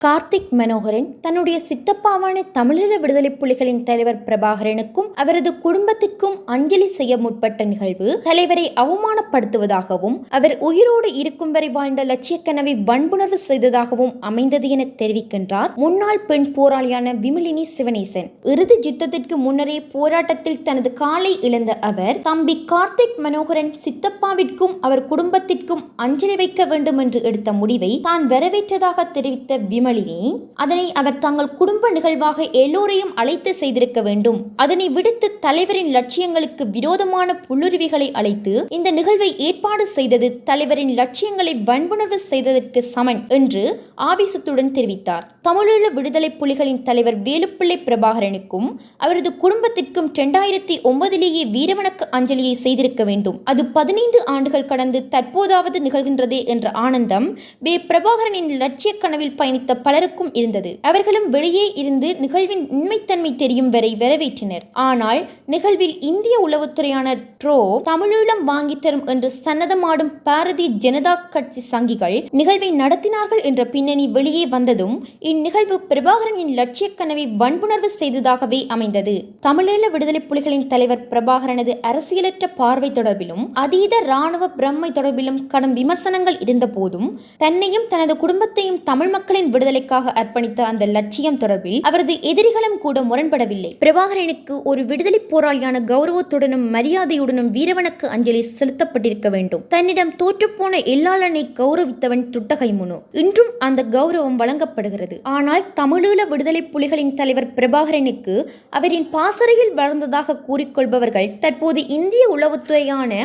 கார்த்திக் மனோகரன் தன்னுடைய சித்தப்பாவான தமிழீழ விடுதலை புலிகளின் தலைவர் பிரபாகரனுக்கும் அவரது குடும்பத்திற்கும் அஞ்சலி செய்ய முற்பட்ட நிகழ்வு தலைவரை அவமானப்படுத்துவதாகவும் அவர் உயிரோடு இருக்கும் வரை வாழ்ந்த லட்சிய கனவை வன்புணர்வு செய்ததாகவும் அமைந்தது என தெரிவிக்கின்றார் முன்னாள் பெண் போராளியான விமலினி சிவனேசன். இறுதி யுத்தத்திற்கு முன்னரே போராட்டத்தில் தனது காலை இழந்த அவர் தம்பி கார்த்திக் மனோகரன் சித்தப்பாவிற்கும் அவர் குடும்பத்திற்கும் அஞ்சலி வைக்க வேண்டும் என்று எடுத்த முடிவை தான் வரவேற்றதாக தெரிவித்த விமலினி அதனை அவர் தங்கள் குடும்ப நிகழ்வாக எல்லோரையும் அழைத்து செய்திருக்க வேண்டும். அதனை விடுத்து தலைவரின் லட்சியங்களுக்கு விரோதமான புல்லுருவிகளை அழைத்து இந்த நிகழ்வை ஏற்பாடு செய்தது தலைவரின் லட்சியங்களை வன்புணர்வு செய்ததற்கு சமன் என்று ஆவேசத்துடன் தெரிவித்தார். தமிழீழ விடுதலை புலிகளின் தலைவர் வேலுப்பிள்ளை பிரபாகரனுக்கும் அவரது குடும்பத்திற்கும் இரண்டாயிரத்தி ஒன்பதிலேயே வீரவணக்க அஞ்சலியை செய்திருக்க வேண்டும். அது பதினைந்து ஆண்டுகள் கடந்து தற்போதாவது நிகழ்கின்றதே என்ற ஆனந்தம் வே பிரபாகரனின் லட்சிய கனவில் பயணித்த பலருக்கும் இருந்தது. அவர்களும் வெளியே இருந்து நிகழ்வின் உண்மைத்தன்மை தெரியும் வரை வரவேற்றனர். ஆனால் நிகழ்வில் இந்திய உளவுத்துறையான ட்ரோ தமிழீழம் வாங்கி தரும் என்று சன்னதமாடும் பாரதிய ஜனதா கட்சி சங்கிகள் நிகழ்வை நடத்தினார்கள் என்ற பின்னணி வெளியே வந்ததும் இந்நிகழ்வு பிரபாகரனின் லட்சிய கனவை வன்புணர்வு செய்ததாகவே அமைந்தது. தமிழீழ விடுதலை புலிகளின் தலைவர் பிரபாகரனது அரசியலற்ற பார்வை தொடர்பிலும் அதீத இராணுவ பிரம்மை தொடர்பிலும் கடும் விமர்சனங்கள் இருந்த போதும் தன்னையும் தனது குடும்பத்தையும் தமிழ் மக்களின் விடுதலை விடுதலைக்காக அர்ப்பணித்த அந்த லட்சியம் தொடர்பில் அவரது எதிரிகளும் கூட முரண்படவில்லை. பிரபாகரனுக்கு ஒரு விடுதலை போராளியான கௌரவத்துடனும் மரியாதையுடனும் வீரவனுக்கு அஞ்சலி செலுத்தப்பட்டிருக்க வேண்டும். தன்னிடம் தோற்றுப்போன எல்லாளனை கௌரவித்தவன் துட்டகை முனு இன்றும் அந்த கௌரவம் வழங்கப்படுகிறது. ஆனால் தமிழீழ விடுதலை புலிகளின் தலைவர் பிரபாகரனுக்கு அவரின் பாசறையில் வளர்ந்ததாக கூறிக்கொள்பவர்கள் தற்போது இந்திய உளவுத்துறையான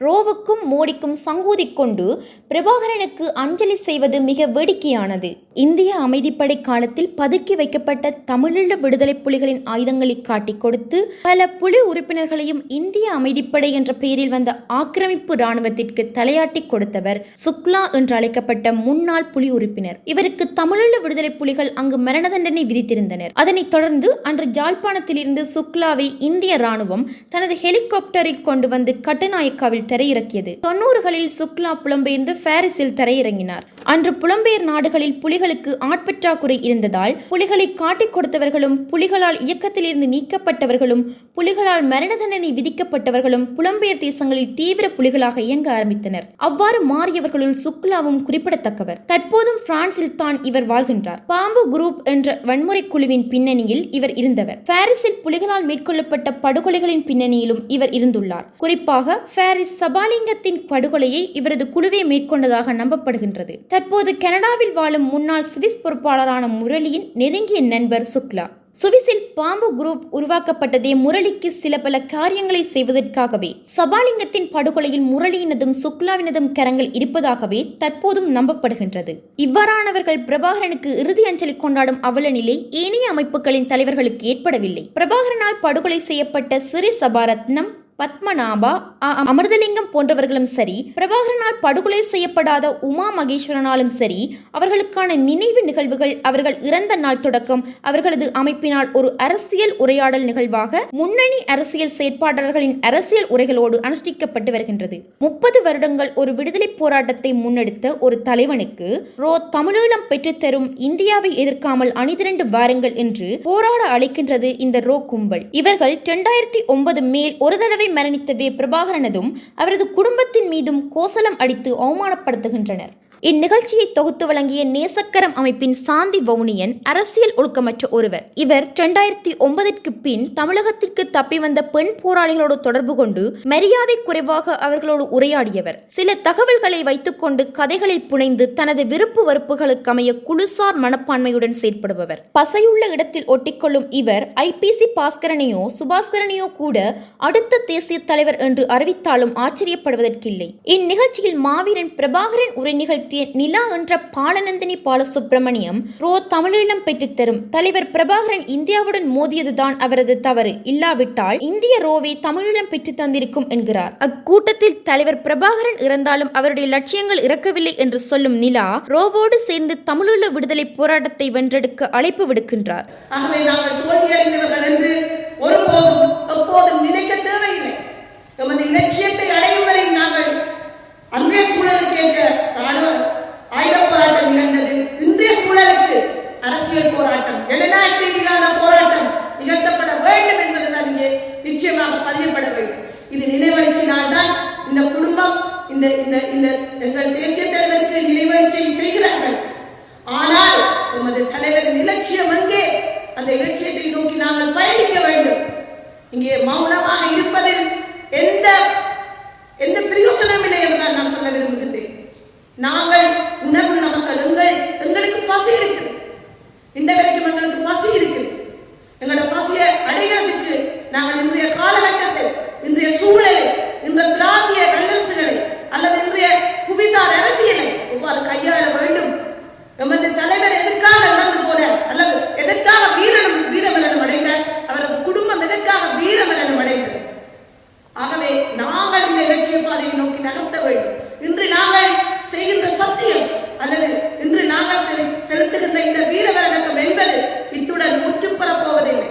ரோவுக்கும் மோடிக்கும் சங்கூதி கொண்டு பிரபாகரனுக்கு அஞ்சலி செய்வது மிக வேடிக்கையானது. இந்திய அமைதிப்படை காலத்தில் பதுக்கி வைக்கப்பட்ட தமிழீழ விடுதலை புலிகளின் ஆயுதங்களை காட்டிக் கொடுத்து பல புலி உறுப்பினர்களையும் இந்திய அமைதிப்படை என்ற பெயரில் வந்த ஆக்கிரமிப்பு இராணுவத்திற்கு தலையாட்டி கொடுத்தவர் சுக்லா என்று அழைக்கப்பட்ட முன்னாள் புலி உறுப்பினர். இவருக்கு தமிழீழ விடுதலை புலிகள் அங்கு மரண தண்டனை விதித்திருந்தனர். அதனைத் தொடர்ந்து அன்று ஜாழ்ப்பாணத்திலிருந்து சுக்லாவை இந்திய ராணுவம் தனது ஹெலிகாப்டரில் கொண்டு வந்து கட்டுநாயக்காவில் தரையிறக்கியது. தொன்னூறுகளில் சுக்லா புலம்பெயர்ந்து பாரிஸில் தரையிறங்கினார். அன்று புலம்பெயர் நாடுகளில் புலிகள் புலிகளுக்கு ஆட்பற்றாக்குறை இருந்ததால் புலிகளை காட்டிக் கொடுத்தவர்களும் புலிகளால் இயக்கத்திலிருந்து நீக்கப்பட்டவர்களும் புலிகளால் மரண தண்டனை விதிக்கப்பட்டவர்களும் புலம்பெயர் தேசங்களில் தீவிர புலிகளாக இயங்க ஆரம்பித்தனர். அவ்வாறு மாறியவர்களுள் சுக்லாவும் குறிப்பிடத்தக்கவர். தற்போதும் பிரான்சில் தான் இவர் வாழ்கின்றார். பாம்பு குரூப் என்ற வன்முறை குழுவின் பின்னணியில் இவர் இருந்தவர். பாரிஸில் புலிகளால் மேற்கொள்ளப்பட்ட படுகொலைகளின் பின்னணியிலும் இவர் இருந்துள்ளார். குறிப்பாக பாரிஸ் சபாலிங்கத்தின் படுகொலையை இவரது குழுவே மேற்கொண்டதாக நம்பப்படுகின்றது. தற்போது கனடாவில் வாழும் முன்னாள் முன்னாள் சுவிஸ் பொறுப்பாளரான முரளியின் நெருங்கிய நண்பர் சுக்லா. சுவிஸில் பாம்பு குரூப் உருவாக்கப்பட்டதே முரளிக்கு சில பல காரியங்களை செய்வதற்காகவே. சபாலிங்கத்தின் படுகொலையில் முரளியினதும் சுக்லாவினதும் கரங்கள் இருப்பதாகவே தற்போதும் நம்பப்படுகின்றது. இவ்வாறானவர்கள் பிரபாகரனுக்கு இறுதி அஞ்சலி கொண்டாடும் அவல நிலை ஏனைய அமைப்புகளின் தலைவர்களுக்கு ஏற்படவில்லை. பிரபாகரனால் படுகொலை செய்யப்பட்ட சிறி சபாரத்னம் பத்மநாபா அமிர்தலிங்கம் போன்றவர்களும் சரி பிரபாகரனால் படுகொலை செய்யப்படாத உமா மகேஸ்வரனாலும் சரி அவர்களுக்கான நினைவு நிகழ்வுகள் அவர்கள் இறந்த நாள் தொடக்கம் அவர்களது அமைப்பினால் ஒரு அரசியல் உரையாடல் நிகழ்வாக முன்னணி அரசியல் செயற்பாட்டாளர்களின் அரசியல் உரைகளோடு அனுஷ்டிக்கப்பட்டு வருகின்றது. முப்பது வருடங்கள் ஒரு விடுதலை போராட்டத்தை முன்னெடுத்த ஒரு தலைவனுக்கு ரோ. தமிழீழம் பெற்றுத்தரும் இந்தியாவை எதிர்க்காமல் அணிதிரண்டு வாருங்கள் என்று போராட அழைக்கின்றது இந்த ரோ. கும்பல். இவர்கள் இரண்டாயிரத்தி ஒன்பது மேல் ஒரு தடவை மரணித்த வே பிரபாகரனதும் அவரது குடும்பத்தின் மீதும் கோசலம் அடித்து அவமானப்படுத்துகின்றனர். இந்நிகழ்ச்சியை தொகுத்து வழங்கிய நேசக்கரம் அமைப்பின் சாந்தி வவுனியன் அரசியல் ஒழுக்கமற்ற ஒருவர். இவர் இரண்டாயிரத்தி ஒன்பதிற்கு பின் தமிழகத்திற்கு தப்பி வந்த பெண் போராளிகளோடு தொடர்பு கொண்டு மரியாதை குறைவாக அவர்களோடு உரையாடியவர். சில தகவல்களை வைத்துக்கொண்டு கதைகளை புனைந்து தனது விருப்பு வெறுப்புகளுக்கு அமைய குழுசார் மனப்பான்மையுடன் செயற்படுபவர். பசையுள்ள இடத்தில் ஒட்டிக்கொள்ளும் இவர் ஐபிசி பாஸ்கரனையோ சுபாஸ்கரனையோ கூட அடுத்த தேசிய தலைவர் என்று அறிவித்தாலும் ஆச்சரியப்படுவதற்கில்லை. இந்நிகழ்ச்சியில் மாவீரன் பிரபாகரன் உரை நிகழ்ச்சி நிகழ்த்திய நிலா என்ற பாலநந்தினி பாலசுப்பிரமணியம் ரோ தமிழீழம் பெற்றுத்தரும் தலைவர் பிரபாகரன் இந்தியாவுடன் மோதியதுதான் அவரது தவறு. இல்லாவிட்டால் இந்திய ரோவை தமிழீழம் பெற்று தந்திருக்கும் என்கிறார். அக்கூட்டத்தில் தலைவர் பிரபாகரன் இறந்தாலும் அவருடைய லட்சியங்கள் இறக்கவில்லை என்று சொல்லும் நிலா ரோவோடு சேர்ந்து தமிழீழ விடுதலை போராட்டத்தை வென்றெடுக்க அழைப்பு விடுக்கின்றார். ஒருபோதும் எப்போதும் நினைக்க தேவையில்லை. இலட்சியத்தை அடையும் இந்த இந்த எங்கள் தேசிய தலைவருக்கு நினைவஞ்சலி செய்கிறார்கள் ஆனால் உமது தலைவர் இலட்சியம் எங்கே அந்த இலட்சியத்தை நோக்கி நாங்கள் பயணிக்க வேண்டும். இங்கே மௌனமாக இருப்பதில் எந்த எந்த பிரயோசனம் இல்லை என்றுதான் நான் சொல்ல விரும்புகிறேன் நாங்கள்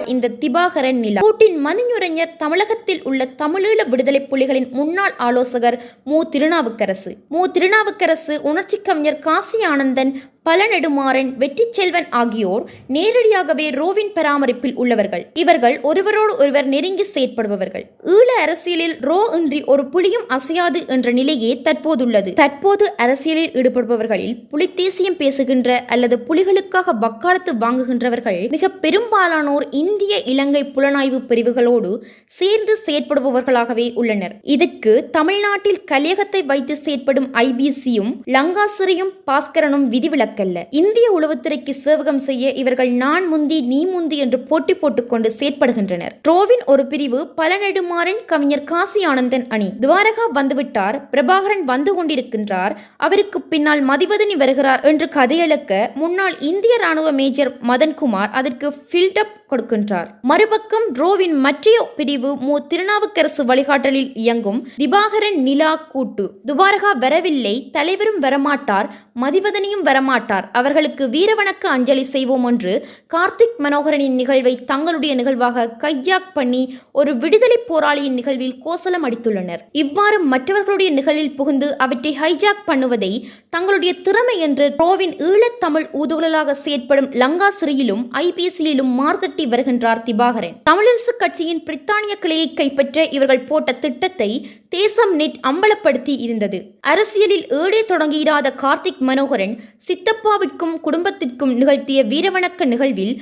இந்த திபாகரன் நிலா. கூட்டின் மதிஞுரைஞர் தமிழகத்தில் உள்ள தமிழீழ விடுதலை புலிகளின் முன்னாள் ஆலோசகர் மு. திருநாவுக்கரசு. மு. திருநாவுக்கரசு உணர்ச்சி கவிஞர் காசி ஆனந்தன் பழநெடுமாறன் வெற்றிச்செல்வன் ஆகியோர் நேரடியாகவே ரோவின் பராமரிப்பில் உள்ளவர்கள். இவர்கள் ஒருவரோடு ஒருவர் நெருங்கி செயற்படுபவர்கள். ஈழ அரசியலில் ரோ இன்றி ஒரு புலியும் அசையாது என்ற நிலையே தற்போதுள்ளது. தற்போது அரசியலில் ஈடுபடுபவர்களில் புலித்தேசியம் பேசுகின்ற அல்லது புலிகளுக்காக வக்காலத்து வாங்குகின்றவர்கள் மிக பெரும்பாலானோர் இந்திய இலங்கை புலனாய்வு பிரிவுகளோடு சேர்ந்து செயற்படுபவர்களாகவே உள்ளனர். இதற்கு தமிழ்நாட்டில் கலியகத்தை வைத்து செயற்படும் ஐபிசியும் லங்காசிரியும் பாஸ்கரனும் விதிவிலக்கல்ல இந்திய உளவுத்துறைக்கு சேவகம் செய்ய இவர்கள் நான் முந்தி நீ முந்தி என்று போட்டி போட்டுக்கொண்டு செயற்படுகின்றனர். ட்ரோவின் ஒரு பிரிவு பழநெடுமாறன் கவிஞர் காசி ஆனந்தன் அணி. துவாரகா வந்துவிட்டார் பிரபாகரன் வந்து கொண்டிருக்கின்றார் அவருக்கு பின்னால் மதிவதனி வருகிறார் என்று கதையளக்க முன்னாள் இந்திய ராணுவ மேஜர் மதன்குமார் அதற்கு ஃபில்டப் கொடுக்கின்றார். மறுபக்கம் ட்ரோவின் மற்றைய பிரிவு மு. திருநாவுக்கரசு வழிகாட்டலில் இயங்கும் திபாகரன் நிலா கூட்டு. துபாரகா வரவில்லை தலைவரும் வரமாட்டார் மதிவதனியும் வரமாட்டார். மாட்டார். அவர்களுக்கு வீரவணக்க அஞ்சலி செய்வோம் என்று கார்த்திக் மனோகரனின் நிகழ்வை தங்களுடைய நிகழ்வாக கையாக் பண்ணி ஒரு விடுதலை போராளியின் நிகழ்வில் கோசலம் அடித்துள்ளனர். இவ்வாறு மற்றவர்களுடைய நிகழ்வில் புகுந்து அவற்றை ஹைஜாக் பண்ணுவதை தங்களுடைய திறமை என்று ட்ரோவின் ஈழத்தமிழ் ஊதுகுழலாக செயற்படும் லங்கா சிறியிலும் ஐபிசியிலும் மார்தட்டி வருகின்றார் திபாகரன் தமிழரசு கட்சியின் பிரித்தானிய கிளையை கைப்பற்ற இவர்கள் போட்ட திட்டத்தை தேசம் நெட் அம்பலப்படுத்தி இருந்தது. அரசியலில் ஏடே தொடங்கியிராத கார்த்திக் மனோகரன் சித்த சித்தப்பாவிற்கும் குடும்பத்திற்கும் நிகழ்த்திய வீரவணக்க நிகழ்வில்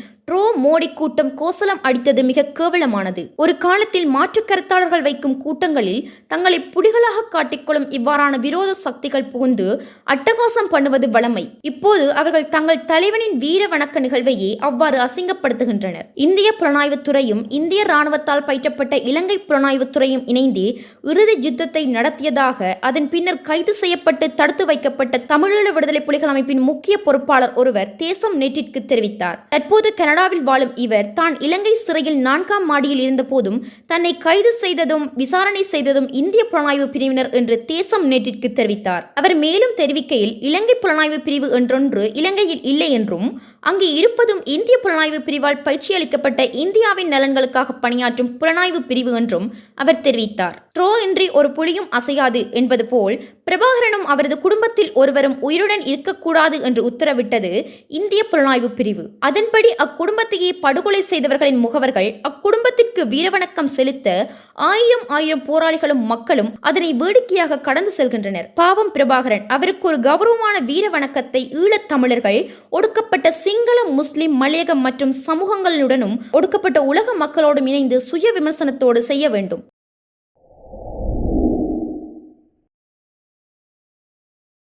மோடி கூட்டம் கோசலம் அடித்தது மிக கேவலமானது. ஒரு காலத்தில் மாற்றுக் கருத்தாளர்கள் வைக்கும் கூட்டங்களில் தங்களை புலிகளாக காட்டிக்கொள்ளும் இவ்வாறான விரோத சக்திகள் புகுந்து அட்டகாசம் பண்ணுவது வழமை. இப்போது அவர்கள் தங்கள் தலைவனின் வீர வணக்க நிகழ்வையே அவ்வாறு அசிங்கப்படுத்துகின்றனர். இந்திய புலனாய்வுத் துறையும் இந்திய ராணுவத்தால் பயிற்றப்பட்ட இலங்கை புலனாய்வுத் துறையும் இணைந்து இறுதி யுத்தத்தை நடத்தியதாக அதன் பின்னர் கைது செய்யப்பட்டு தடுத்து வைக்கப்பட்ட தமிழீழ விடுதலை புலிகள் அமைப்பின் முக்கிய பொறுப்பாளர் ஒருவர் தேசம் நெட்டிற்கு தெரிவித்தார். தற்போது கனடாவில் வாழும் இவர் தான் இலங்கை சிறையில் நான்காம் மாடியில் இருந்தபோதும் தன்னை கைது செய்ததும் விசாரணை செய்ததும் இந்திய புலனாய்வு பிரிவினர் என்று தேசம் நேற்றிற்கு தெரிவித்தார். அவர் மேலும் தெரிவிக்கையில் இலங்கை புலனாய்வு பிரிவு என்றொன்று இலங்கையில் இல்லை என்றும் அங்கே இருப்பதும் இந்திய புலனாய்வு பிரிவால் பயிற்சி அளிக்கப்பட்ட இந்தியாவின் நலன்களுக்காக பணியாற்றும் புலனாய்வு பிரிவு என்றும் அவர் தெரிவித்தார். ட்ரோ இன்றி ஒரு புலியும் அசையாது என்பது போல் பிரபாகரனும் அவரது குடும்பத்தில் ஒருவரும் உயிருடன் இருக்கக்கூடாது என்று உத்தரவிட்டது இந்திய புலனாய்வு பிரிவு. அதன்படி குடும்பத்தையே படுகொலை செய்தவர்களின் முகவர்கள் அக்குடும்பத்திற்கு வீரவணக்கம் செலுத்த ஆயிரம் ஆயிரம் போராளிகளும் மக்களும் அதனை வேடிக்கையாக கடந்து செல்கின்றனர். பாவம் பிரபாகரன் அவருக்கு ஒரு கௌரவமான வீர வணக்கத்தை ஈழத் தமிழர்கள் ஒடுக்கப்பட்ட சிங்கள முஸ்லிம் மலையகம் மற்றும் சமூகங்களுடனும் ஒடுக்கப்பட்ட உலக மக்களோடும் இணைந்து சுய விமர்சனத்தோடு செய்ய வேண்டும்.